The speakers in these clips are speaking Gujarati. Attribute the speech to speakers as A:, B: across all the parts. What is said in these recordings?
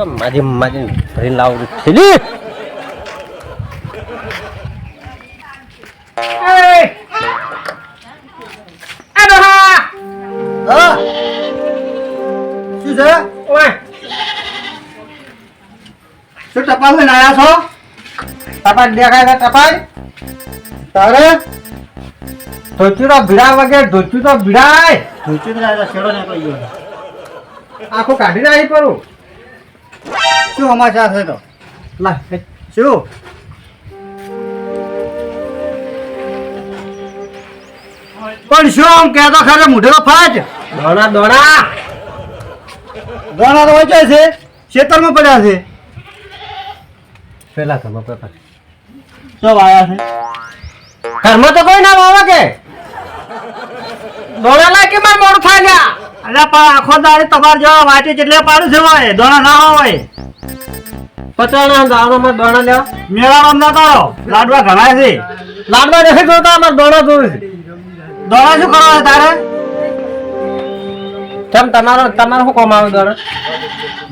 A: તો માજી માજી ભરીને લાવું થેલી
B: હા! શું છે? શું ટપાલ લઈને આયા છો?
A: ટપાલ દેખાય છે ટપાલ?
B: તારે?
A: ધોતી તો ભીડા વગર ધોતી તો ભીડાય
B: ધોચી તો આવ્યા છેડો
A: આખું કાઢી નાખી પડું
B: શું સમાચાર છે તો
A: લા
B: શું? પણ શું આમ કહેતો ખરે મોઢે તો ફાટ
A: દોણા દોણા
B: તો વચ્ચે છે ખેતરમાં પડ્યા છે.
A: પેલા ઘરમાં પેપર
B: છે.
A: ઘરમાં તો કોઈ ના આવે કે? દોણા લાગે માર મોડું થાય લ્યા
B: આખો દાડે તમારે જેવા વાટી જેટલે પાડું છે દોણા ના હોય.
A: પચાણા દાણામાં દોણા લેવા
B: મેળામાં ના કરો લાડવા ઘણા છે.
A: લાડવા નથી જોતા અમારે દોણા જોવે છે.
B: દોણા શું કરવા તારે?
A: કેમ તમારો તમારે શું કોમ આવે દોણા?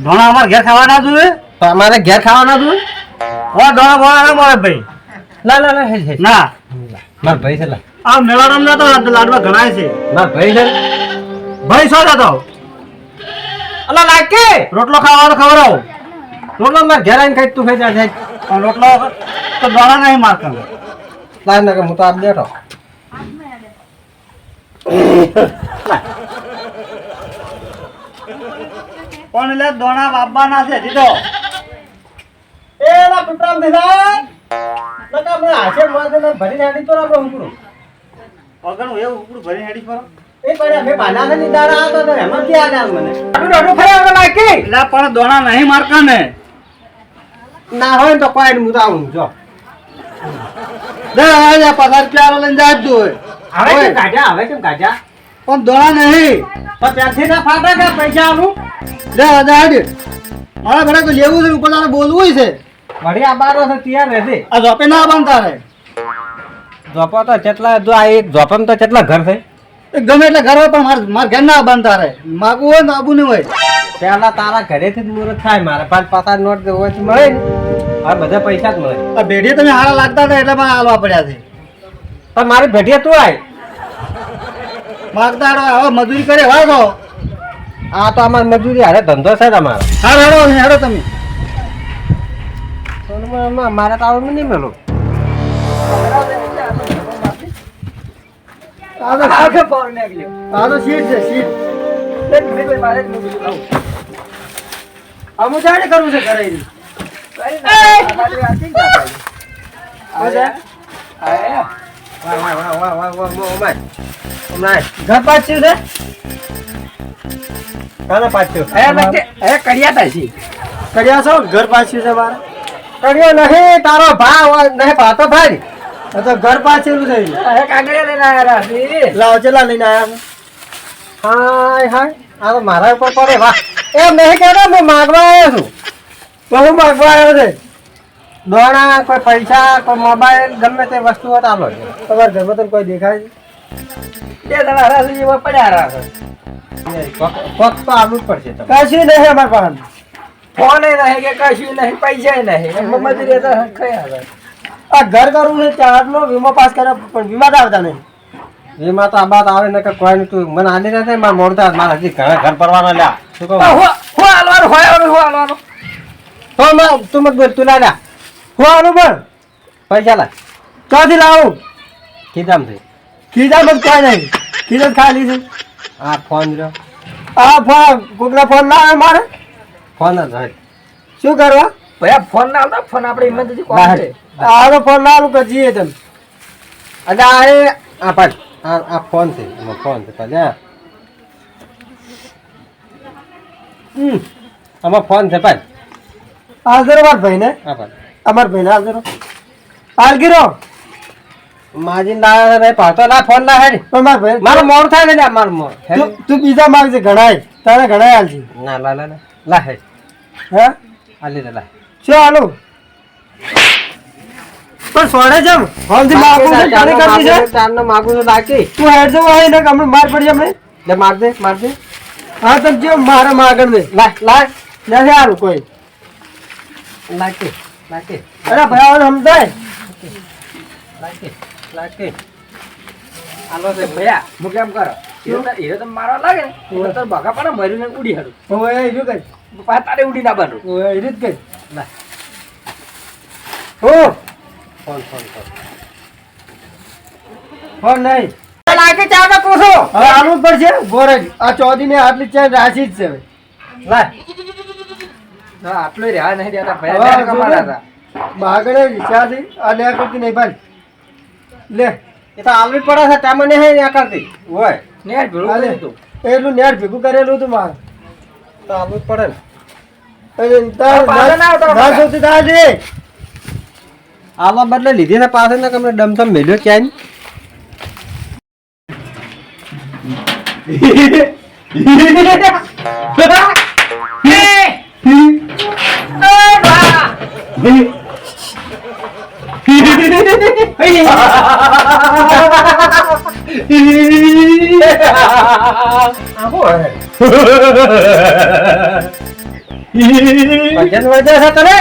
B: દોણા અમારે ઘેર ખાવાના જોઈએ
A: તમારે ઘેર ખાવાના જોવે?
B: હો દોણા બોણા ના મળે ભાઈ.
A: લા હે હે
B: ના.
A: મારા ભાઈ છે
B: આ મેળામાં ના તો લાડવા ઘણા છે.
A: મારા ભાઈ છે.
B: ભાઈ શું જતો
A: અલા લાગે
B: રોટલો ખાવાનો ખબર ખવડાવો
A: રોટલો માર ઘેર આવીને ખાઈ તું ખાઈ જા જાય
B: પણ રોટલો તો દોણા નહીં મારતો.
A: લાય ના કે હું તો આપ બેઠો.
B: પણ એટલે દોણા વાપવાના છે દીધો
A: એ લા પુત્રામ દેસાઈ લકા મને માથે ને ભરી નાડી તો આપણે અગર
B: હું એવું ઉપડું ભરી નાડી પર
A: એ પડ્યા મે બાના ને દાડા આતો તો એમાં ક્યાં આના મને? આટલું દોડું ફરે હવે લાગે
B: એટલે પણ દોણા નહીં મારતા ને
A: ના હોય ને તો કોઈ હું તો આવું જો.
B: દે પચાસ રૂપિયા લઈને જાય
A: હવે કેમ કાઢ્યા હવે કેમ કાઢ્યા
B: પણ દોણા નહીં.
A: પણ ત્યાંથી ના ફાટા કે પૈસા આલું?
B: દે હજાર મારે ભલે તો લેવું છે ઉપર તારે બોલવું છે?
A: વળી આ બારો છે ત્યાં રહેશે
B: આ જોપે ના બનતા રે
A: ઝોપા તો કેટલા જો આ એક ઝોપામાં તો કેટલા ઘર છે.
B: ગમે એટલે ઘર હોય પણ મારે મારે ઘર ના બનતા રે માગવું હોય ને આબુ નહીં હોય.
A: પેલા તારા ઘરેથી જ મુહૂર્ત થાય મારે પાંચ પાછા નોટ હોય તો મળે ને. હવે બધા પૈસા જ મળે.
B: આ ભેડીએ તમે હારા લાગતા હતા એટલે મને હાલવા પડ્યા છે.
A: પણ મારી ભેટીએ તું આય.
B: માગતા હારો હવે મજૂરી કરે વાળો
A: આ તો અમારે મજૂરી હારે ધંધો છે તમારો.
B: હારો હેડો હેડો તમે.
A: મારે તો આવું નહીં મળું
B: આ તો આ તો સીટ છે સીટ
A: અમુક જાણે કરવું છે ઘરે ઘર પાછું છે? કાના પાછું
B: કર્યા છો? ઘર પાછું છે? મારે
A: કર્યો નહીં તારો ભાવ નહીં ભાતો ભાઈ
B: આ તો ઘર પાછળ છે લાવ ચેલા લઈને આયા
A: હાય હાય. આ તો મારા ઉપર પડે વાહ. એ મેં કહેતો હું માગવા આવ્યો છું.
B: બહુ માગવા આવ્યો છે
A: દોણા કોઈ પૈસા કોઈ મોબાઈલ ગમે તે વસ્તુ હોય આપો
B: તમારા ઘરમાં તો કોઈ દેખાય છે.
A: કોક તો આવવું જ પડશે કે
B: કશું નહીં અમારા પાસે આ ઘર કરવું છે ચારનો વીમો પાસ કર્યો પણ વીમા તો આવતા નહીં.
A: વીમા તો આ બાત આવે ને કે કોઈ નહીં તું મને આની રહે મારે મોડતા મારે હજી ઘર ઘર પરવાના લ્યા. શું કહું? તો માં તું મત બોલ તું લા લ્યા.
B: હું આનું પણ
A: પૈસા લાવ
B: ક્યાંથી લાવું?
A: કીધામ થઈ
B: કીધા મત કોઈ નહીં. કીધા ખાલી છે
A: આ ફોન રહ્યો
B: આ ફોન કોકના ફોન ના આવે મારે?
A: ફોન જ હોય.
B: શું કરવા?
C: ભાઈ ફોન ના આવતા ફોન આપણે ઇમરજન્સી કોલ છે
B: આ તો ફોન ના આલું કે જઈએ તમે
A: અરે આ એ આ પાડ. આ ફોન છે એમાં ફોન છે પાડ હા હમ આમાં ફોન છે પાડ.
B: હાજર અમાર ભાઈ ને
A: હા પાડ.
B: અમાર ભાઈ ને હાજર હાલ ગીરો.
A: માજી ના રે પાતો ના ફોન ના હેડ.
B: પણ માર ભાઈ
A: મારો મોડું થાય ને મારો મોર.
B: તું બીજા માંગજે ઘણાય તારે ઘણાય હાલજી
A: ના લા લા લા હેડ.
B: હે?
A: આ લીધે લા.
B: શું હાલું? પણ સોડે જમ હોલથી માગું છે તારે કરવી છે.
A: તારનો માગું છે બાકી.
B: તું હેડ જો હોય ને કે હમણાં માર પડી જમે
A: લે માર દે માર દે.
B: હા તો જો મારા માગણ દે.
A: લા લા.
B: નથી હારું કોઈ.
C: લાકે લાકે
B: અરે ભાઈ આને સમજાય.
C: લાકે લાકે આલો છે ભયા હું કેમ કરો. હીરો તો- હીરો મારવા લાગે ને. તો બગા પણ મર્યું ને ઉડી હાડું
B: ઓય એ રહ્યું કઈ.
C: તારે ઉડી ના બનવું.
B: ઓય એ રીત કઈ.
C: ના. Phone phone phone.
B: ફોન નહીં.
C: લાગે ચા તો પૂછો.
B: હવે આનું પડશે. ગોરજ આ ચોધી ને આટલી ચાર રાશી જ છે હવે. લાય.
C: ના આટલું રહ્યા નહીં દેતા
B: હવે
C: કમાડા હતા.
B: બાગડે વિચારથી આ લે કરતી નહીં ભાઈ. લે.
A: એ તો આલવી પડે છે ત્યાં મને હે ન્યા કરતી.
B: હોય.
C: ને ભેગું
B: હાલે. એટલું નેટ ભેગું કરેલું હતું મારે.
A: તો આલવું જ પડે ને.
B: તાર
C: ના આવતા
B: ના
A: આલવા બદલે લીધી ને પાસે ને તમને ડમસમ મેલ્યો ક્યાંય ભજન વધે છે તને?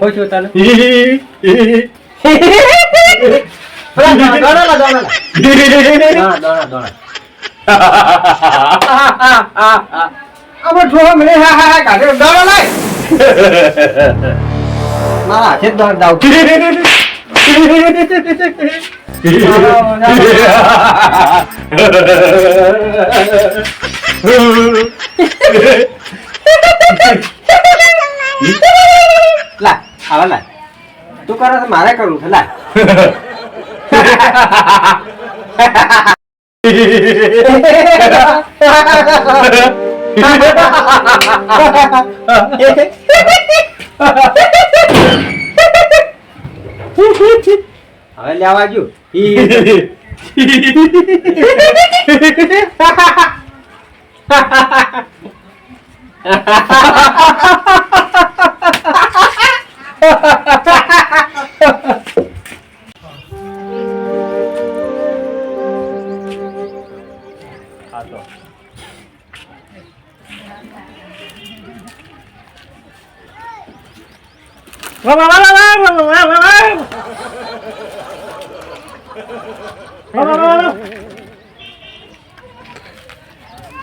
A: હોય છું તને દોણા દોણા દોણા દોણા દોણા દોણા મને હા હા હા કાઢે દોડા લાય. મારા હાથે દોડ દાવ. લાય આવા લાય તું કરે છે મારે કરવું છે લાય હવે લેવા જો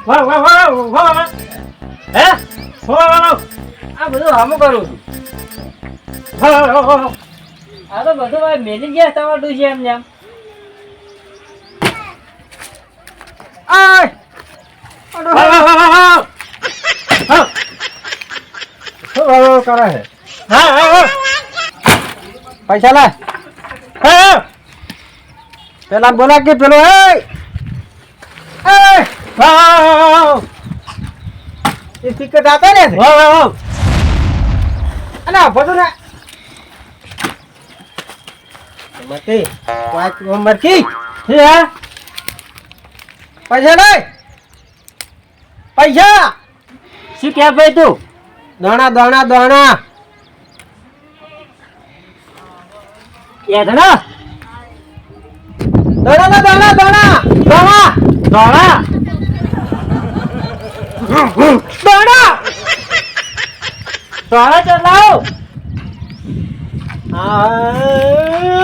C: આ બધું હામું કરું છું આ તો બધું ભાઈ મેલી ગયા તમારું છે એમ જેમ
A: કરે છે પૈસા લાય પેલા બોલા કે પેલો એ એ ટિકટ આપે ને? અને બધું ને મતી પાંચ નંબર કી પૈસા નહીં? પૈસા?
C: શું કે ભાઈ તું?
A: દાણા દાણા દાણા દાણા દાણા. દાણા? દાણા? દાણા
C: ધોળા ચલાવ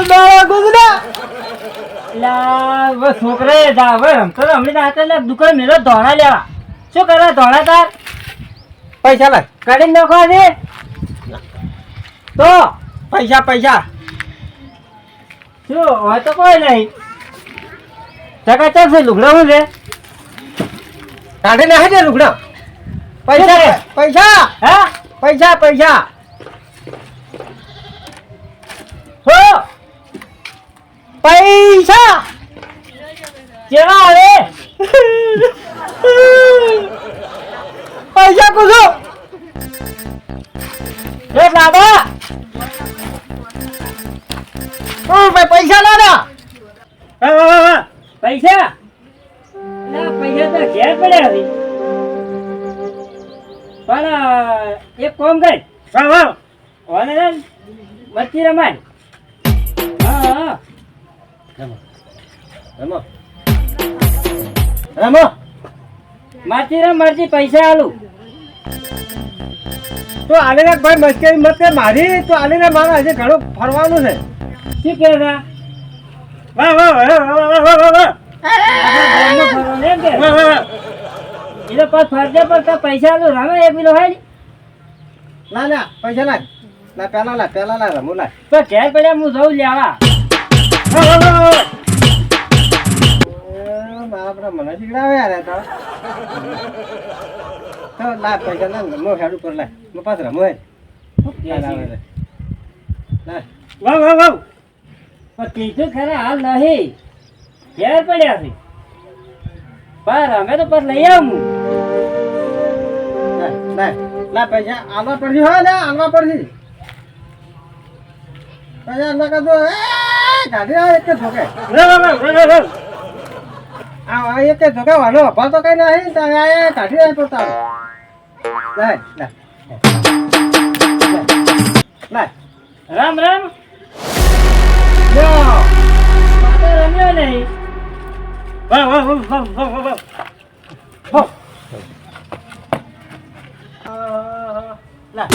A: દાણા ગુજરા
C: લા છોકરે જા રમતો લે દુકાન મેલો ધોળા લેવા. શું કરે ધોળા તાર?
A: પૈસા લાય
C: કાઢી નાખવા દે તો.
A: પૈસા પૈસા.
C: શું હોય તો કોઈ નહીં. ટકા ચાલશે લુગડા હું છે.
A: કાઢી નાખે છે લુગડા. પૈસા પૈસા.
C: હે?
A: પૈસા પૈસા.
C: હો?
A: પૈસા.
C: કેવા આવે?
A: પૈસા કુછો
C: એ દાદા
A: પૈસા લાડા
C: પૈસા? કોમ કર સવાલ ઓને મચ્છી રમાય. હા
A: રમો. રમો.
C: રમો. રમ મારજી પૈસા આલુ.
A: તો આલેના ભાઈ મસ્કરી મત મારી તો આલેના મારા. આજે ઘણો ફરવાનું છે.
C: શું કહે છે?
A: વાહ વાહ વાહ વાહ વાહ વાહ
C: એ તો પાછ ફરજે પર પૈસા આલું. રમે એ બી લો હોય ને
A: ના ના પૈસા લાય ના પેલા લાય પેલા લાય રમું લાય.
C: તો ઘેર પડ્યા હું જઉં લેવા.
A: મારા મને શીખડાવે યાર તો. તો લાય પૈસા ના રમો હેડ ઉપર લાય. મો પાછું રમો હે. વાહ વાહ વાહ.
C: પણ કીધું ખરા હાલ નહીં. ઘેર પડ્યા છે. પર અમે તો પર લઈ આવું. ના
A: લાય, લાય પૈસા આલવા પડશે હો લે આલવા પડશે. પૈસા આલવા કાઢો એ કાઢી આ એક ધોકે આ એક ધોકે વાનો અભાવ તો કઈ નહીં તો આ કાઢી આય તો તારું. લાય લાય
C: રામ રામ. જો રમ્યો નહીં.
A: વાહ વાહ વાહ વાહ વાહ વાહ
C: લા.